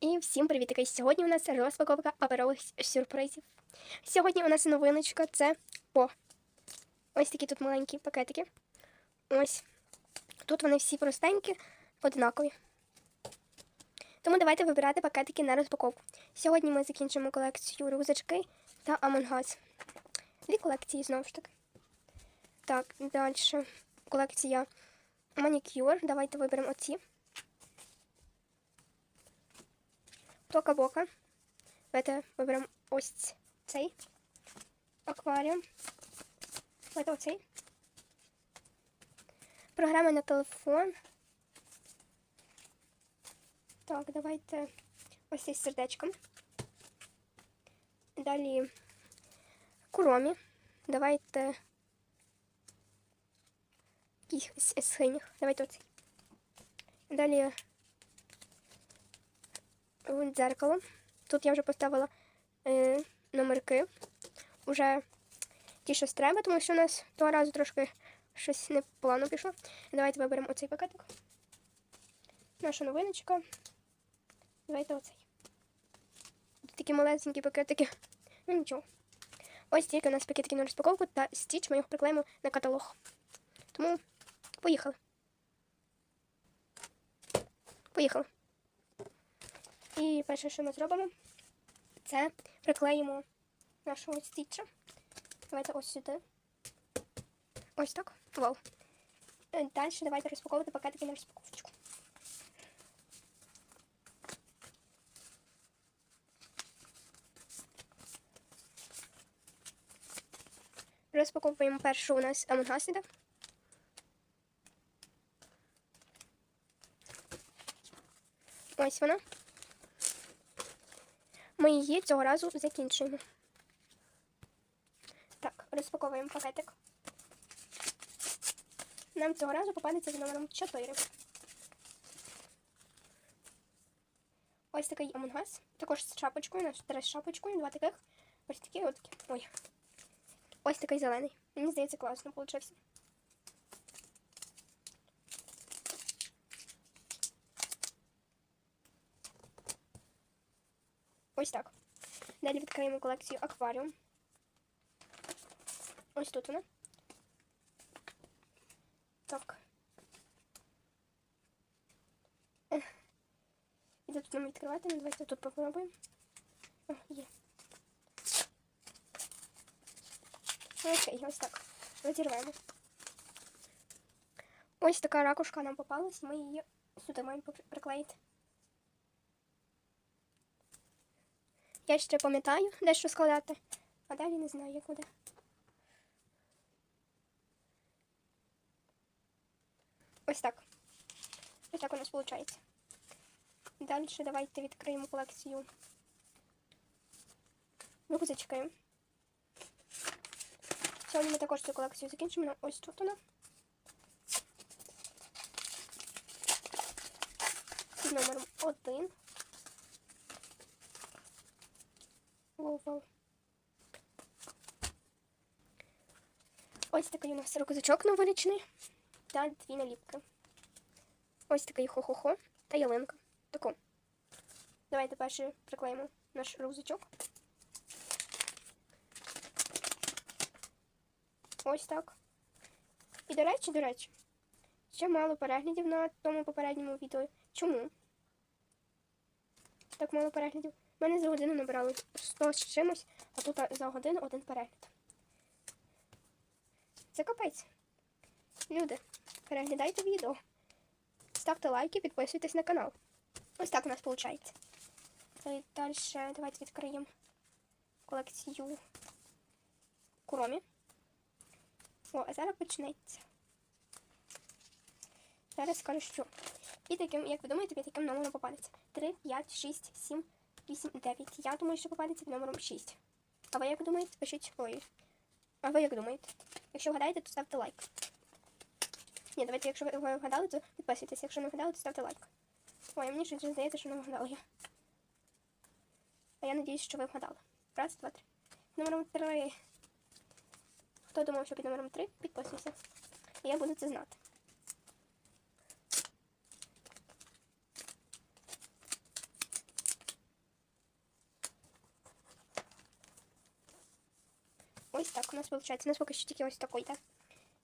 І всім привітки! Сьогодні у нас розпаковка паперових сюрпризів. Сьогодні у нас новиночка це по ось такі тут маленькі пакетики. Ось тут вони всі простенькі, однакові. Тому давайте вибирати пакетики на розпаковку. Сьогодні ми закінчимо колекцію рюкзачки та Among Дві колекції знову ж таки. Так, далі колекція манікюр. Давайте виберемо оці. Тока-бока. Давайте виберемо ось цей акваріум. Давайте оцей. Програма на телефон. Так, давайте ось цей з сердечком. Далі куромі. Давайте якийсь з синіх. Давайте оцей. Далі Вон дзеркало. Тут я вже поставила е, номерки. Уже ті, що треба, тому що у нас того разу трошки щось не плану пішло. Давайте виберемо оцей пакетик. Наша новиночка. Давайте оцей. Такі малесенькі пакетики. Ну нічого. Ось тільки у нас пакетики на розпаковку та стіч ми їх приклеїмо на каталог. Тому поїхали. Поїхали. І перше, що ми зробимо, це приклеїмо нашого стіча. Давайте ось сюди. Ось так. Вау. Е, Далі давайте розпаковувати пакетики на розпаковочку. Розпаковуємо першу у нас Among. Ось вона. Ми її цього разу закінчуємо. Так, розпаковуємо пакетик. Нам цього разу попадеться з номером 4. Ось такий Us. Також з шапочкою, наш три з шапочкою, два таких. Ось такі от. Ой. Ось такий зелений. Мені здається, класно получився. Ось так. Далі відкриємо колекцію акваріум. Ось тут вона. Так. Ех. І тут нам відкривати, ну, давайте тут попробуємо. О, є. Окей, ось так. Розірвемо. Ось така ракушка нам попалась, ми її сюди маємо приклеїти. Я ще пам'ятаю, де що складати, а далі не знаю, як буде. Ось так. Ось так у нас виходить. Далі давайте відкриємо колекцію ну, рюкзачки. Сьогодні ми також цю колекцію закінчимо. Ну, ось тут вона. Під номером один. Ловел. Ось такий у нас рюкзачок новорічний та дві наліпки. Ось такий хо-хо-хо та ялинка. Таку. Давайте перше приклеїмо наш рюкзачок. Ось так. І, до речі, до речі, ще мало переглядів на тому попередньому відео. Чому? Так мало переглядів. Мене за годину набрали 100 з чимось, а тут за годину один перегляд. Це капець. Люди, переглядайте відео. Ставте лайки, підписуйтесь на канал. Ось так у нас виходить. Далі давайте відкриємо колекцію куромі. О, а зараз почнеться. Зараз скажу, що. І таким, як ви думаєте, під яким номером попадеться? 3, 5, 6, 7, 8, 9. Я думаю, що попадеться під номером 6. А ви як думаєте? Пишіть ой. А ви як думаєте? Якщо вгадаєте, то ставте лайк. Ні, давайте, якщо ви вгадали, то підписуйтесь. Якщо не вгадали, то ставте лайк. Ой, а мені щось здається, що не вгадали. А я надіюсь, що ви вгадали. Раз, два, три. Номером 3. Хто думав, що під номером 3, підписуйся. І я буду це знати. Так у нас виходить. У нас поки що тільки ось такий, так?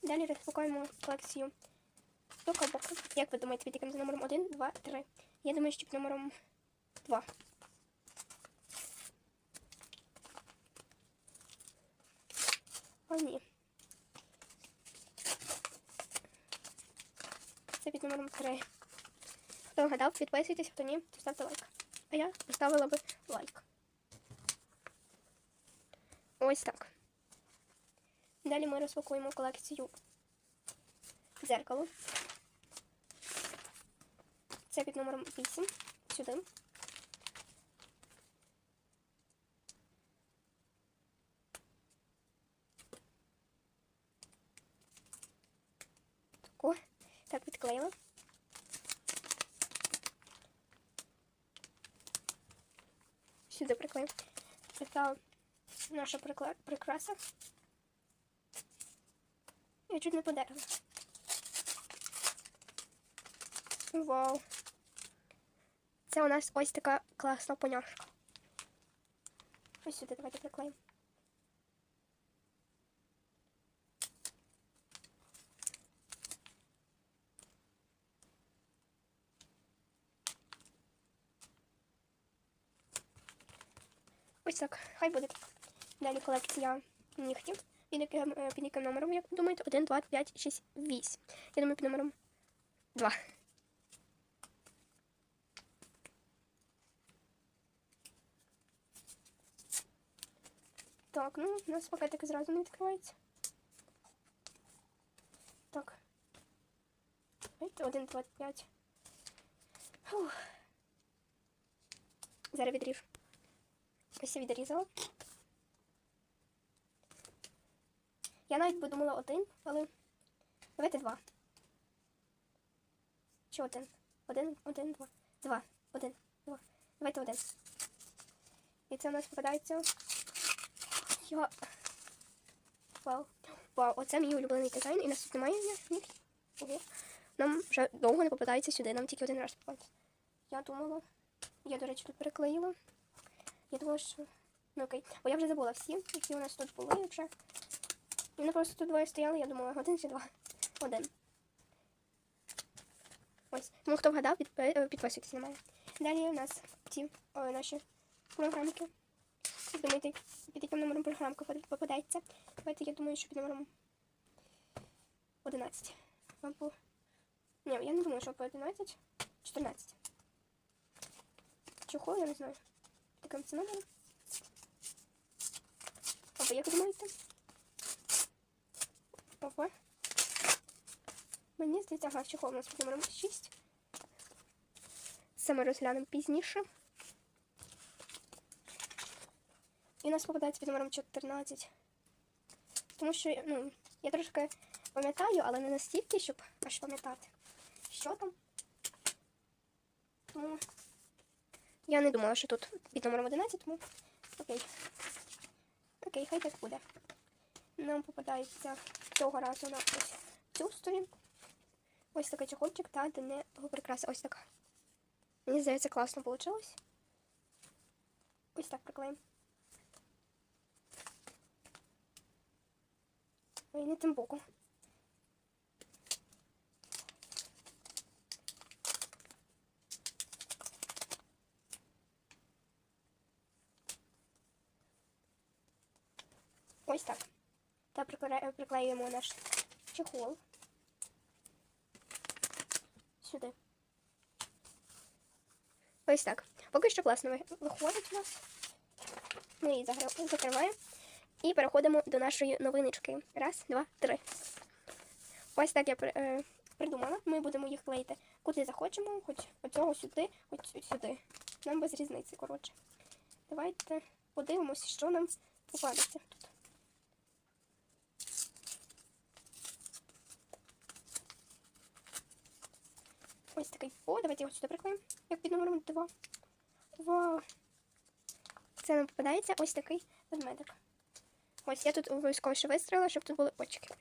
Далі розпакуємо колекцію Токабоку. Як ви думаєте, під яким це номером 1, 2, 3? Я думаю, що під номером 2. О. Це під номером 3. Хто вгадав, підписуйтесь, хто ні, то ставте лайк. А я поставила би лайк. Ось так. Далі ми розпакуємо колекцію дзеркало. Це під номером 8. Сюди. Тако. Так, відклеїла. Сюди приклею. Така наша прикраса. Я чуть не подарила. Вау. Це у нас ось така класна поняшка. Ось сюди давайте приклеїмо. Ось так, хай буде. Далі колекція нігтів. Під яким, під яким номером, як думаєте? 1, 2, 5, 6, 8. Я думаю, під номером 2. Так, ну, у нас пакетик зразу не відкривається. Так. Давайте 1, 2, 5. Фух. Зараз відріжу. Ось я відрізала. Я навіть подумала один, але давайте два. Чи один? Один, один, два. Два. Один, два. Давайте один. І це у нас попадається. Я... Вау. Вау, оце мій улюблений дизайн. І нас тут немає ніяких. Ого. Нам вже довго не попадається сюди, нам тільки один раз попадається. Я думала. Я, до речі, тут переклеїла. Я думала, що. Ну окей. Бо я вже забула всі, які у нас тут були вже. Вони просто тут двоє стояли, я думала, один чи два. Один. Ось. Тому хто вгадав, підпи- е, підписуйтесь на мене. Далі у нас ці о, наші програмки. Як думаєте, під яким номером програмка попадається? Давайте я думаю, що під номером 11. Або... Ні, я не думаю, що по 11. 14. Чого, я не знаю. Таким це номером. Або як думаєте? Ого. Мені здається, ага, чого у нас під номером 6. Це ми розглянемо пізніше. І у нас попадається під номером 14. Тому що, ну, я трошки пам'ятаю, але не настільки, щоб аж пам'ятати, що там. Тому я не думала, що тут під номером 11, тому окей. Окей, хай так буде. Нам попадається цього разу на ось цю сторінку. Ось такий чохольчик та до нього прикраса. Ось така. Мені здається, класно вийшло. Ось так приклеїмо. Ой, не тим боком. Ось так. Та прикле- приклеюємо наш чехол. Сюди. Ось так. Поки що класно виходить у нас. Ми її закриваємо. І переходимо до нашої новиночки. Раз, два, три. Ось так я е, придумала. Ми будемо їх клеїти куди захочемо, хоч оцього сюди, хоч сюди. Нам без різниці, коротше. Давайте подивимося, що нам попадеться тут. Ось такий. О, давайте його сюди приклеїмо, як під номером 2. Вау! Це нам попадається ось такий ведмедик. Ось я тут обов'язково ще вистріла, щоб тут були очки.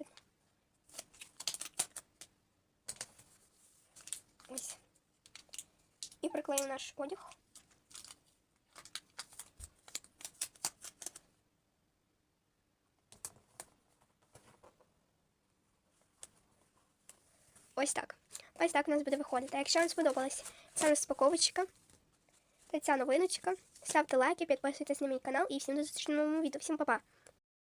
Ось. І приклеїмо наш одяг. Ось так. Ось так у нас буде виходити. Якщо вам сподобалась ця розпаковочка та ця новиночка, ставте лайки, підписуйтесь на мій канал і всім до новому відео. Всім па-па!